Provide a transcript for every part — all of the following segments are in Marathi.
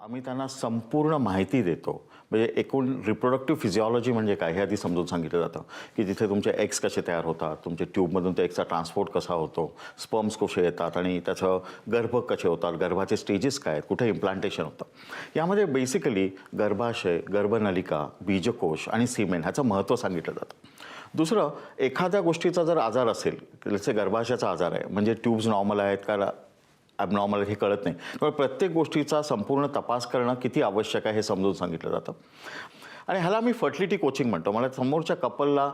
आम्ही त्यांना संपूर्ण माहिती देतो. म्हणजे एकूण रिप्रोडक्टिव्ह फिजिओलॉजी म्हणजे काय? हे आधी समजून सांगितलं जातं. की तिथे तुमचे एक्स कसे तयार होतात तुमच्या ट्यूबमधून ते एक्सचा ट्रान्सपोर्ट कसा होतो स्पर्म्स कसे येतात आणि त्याचं गर्भ कसे होतात गर्भाचे स्टेजेस काय आहेत कुठे इम्प्लांटेशन होतं. यामध्ये बेसिकली गर्भाशय गर्भनलिका बीजकोश आणि सिमेंट ह्याचं महत्त्व सांगितलं जातं. दुसरं एखाद्या गोष्टीचा जर आजार असेल जसे गर्भाशयाचा आजार आहे म्हणजे ट्यूब्स नॉर्मल आहेत का? ॲबनॉर्मल हे कळत नाही. त्यामुळे प्रत्येक गोष्टीचा संपूर्ण तपास करणं किती आवश्यक आहे हे समजून सांगितलं जातं. आणि ह्याला मी फर्टिलिटी कोचिंग म्हणतो. मला समोरच्या कपलला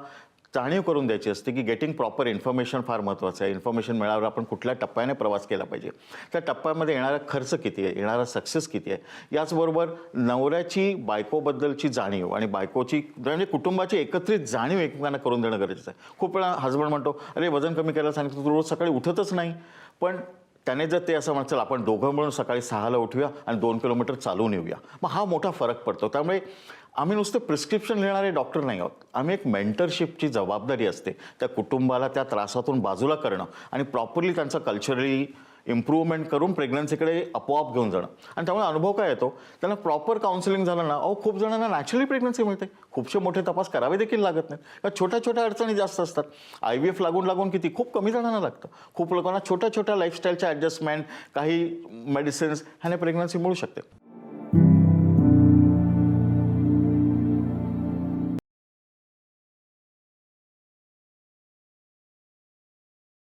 जाणीव करून द्यायची असते की गेटिंग प्रॉपर इन्फॉर्मेशन फार महत्त्वाचं आहे. इन्फॉर्मेशन मिळाल्यावर आपण कुठल्या टप्प्याने प्रवास केला पाहिजे. त्या टप्प्यामध्ये येणारा खर्च किती आहे? येणारा सक्सेस किती आहे? याचबरोबर नवऱ्याची बायकोबद्दलची जाणीव आणि बायकोची म्हणजे कुटुंबाची एकत्रित जाणीव एकमेकांना करून देणं गरजेचं आहे. खूप वेळा हजबंड म्हणतो अरे वजन कमी करायला सांगितलं तू रोज सकाळी उठतच नाही. पण त्याने जर ते असं म्हणचं आपण दोघं मिळून सकाळी सहाला उठूया आणि दोन किलोमीटर चालून येऊया. मग हा मोठा फरक पडतो. त्यामुळे आम्ही नुसतं प्रिस्क्रिप्शन लिहिणारे डॉक्टर नाही आहोत. आम्ही एक मेंटरशिपची जबाबदारी असते. त्या कुटुंबाला त्या त्रासातून बाजूला करणं आणि प्रॉपरली त्यांचं कल्चरली इम्प्रूव्हमेंट करून प्रेग्नन्सीकडे आपोआप घेऊन जाणं. आणि त्यामुळे अनुभव काय येतो? त्यांना प्रॉपर काउन्सिलिंग झालं ना अहो खूप जणांना नॅचरली प्रेग्नन्सी मिळते. खूपसे मोठे तपास करावे देखील लागत नाहीत. का छोट्या छोट्या अडचणी जास्त असतात. आय व्ही एफ लागून लागून किती? खूप कमी जणांना लागतं. खूप लोकांना छोट्या छोट्या लाईफस्टाईलच्या ॲडजस्टमेंट काही मेडिसिन्स ह्याने प्रेग्नन्सी मिळू शकते.